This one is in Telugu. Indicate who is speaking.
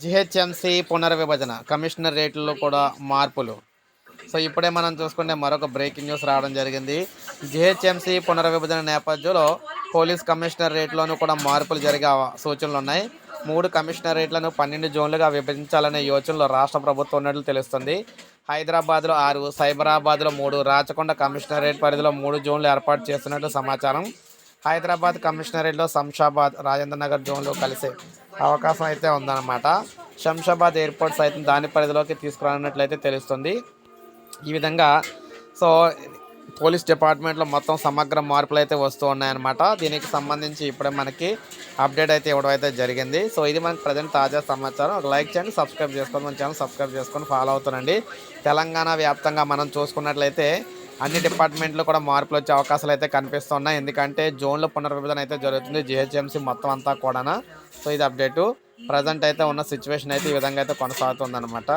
Speaker 1: జిహెచ్ఎంసి పునర్విభజన కమిషనర్ రేట్లలో కూడా మార్పులు. సో ఇప్పుడే మనం చూసుకుంటే మరొక బ్రేకింగ్ న్యూస్ రావడం జరిగింది. జిహెచ్ఎంసి పునర్విభజన నేపథ్యంలో పోలీస్ కమిషనర్ రేట్లోనూ కూడా మార్పులు జరిగే సూచనలు ఉన్నాయి. మూడు కమిషనర్ రేట్లను పన్నెండు జోన్లుగా విభజించాలనే యోచనలో రాష్ట్ర ప్రభుత్వం ఉన్నట్లు తెలుస్తుంది. హైదరాబాద్లో ఆరు సైబరాబాద్లో మూడు రాచకొండ కమిషనరేట్ పరిధిలో మూడు జోన్లు ఏర్పాటు చేస్తున్నట్లు సమాచారం. హైదరాబాద్ కమిషనరేట్లో శంషాబాద్ రాజేంద్ర నగర్ జోన్లో కలిసే అవకాశం అయితే ఉందన్నమాట. శంషాబాద్ ఎయిర్పోర్ట్ సైతం దాని పరిధిలోకి తీసుకురానున్నట్లయితే తెలుస్తుంది. ఈ విధంగా సో పోలీస్ డిపార్ట్మెంట్లో మొత్తం సమగ్ర మార్పులు అయితే వస్తూ ఉన్నాయన్నమాట. దీనికి సంబంధించి ఇప్పుడే మనకి అప్డేట్ అయితే ఇవ్వడం అయితే జరిగింది. సో ఇది మనకి ప్రజెంట్ తాజా సమాచారం. ఒక లైక్ చేయండి సబ్స్క్రైబ్ చేసుకొని మన ఛానల్ సబ్స్క్రైబ్ చేసుకొని ఫాలో అవుతానండి తెలంగాణ వ్యాప్తంగా మనం చూసుకున్నట్లయితే అన్ని డిపార్ట్మెంట్లు కూడా మార్పులు వచ్చే అవకాశాలు అయితే కనిపిస్తున్నాయి. ఎందుకంటే జోన్ల పునర్విభజన అయితే జరుగుతుంది. జిహెచ్ఎంసీ మొత్తం అంతా కూడా సో ఇది అప్డేటు. ప్రజెంట్ అయితే ఉన్న సిచ్యువేషన్ అయితే ఈ విధంగా అయితే కొనసాగుతుంది అనమాట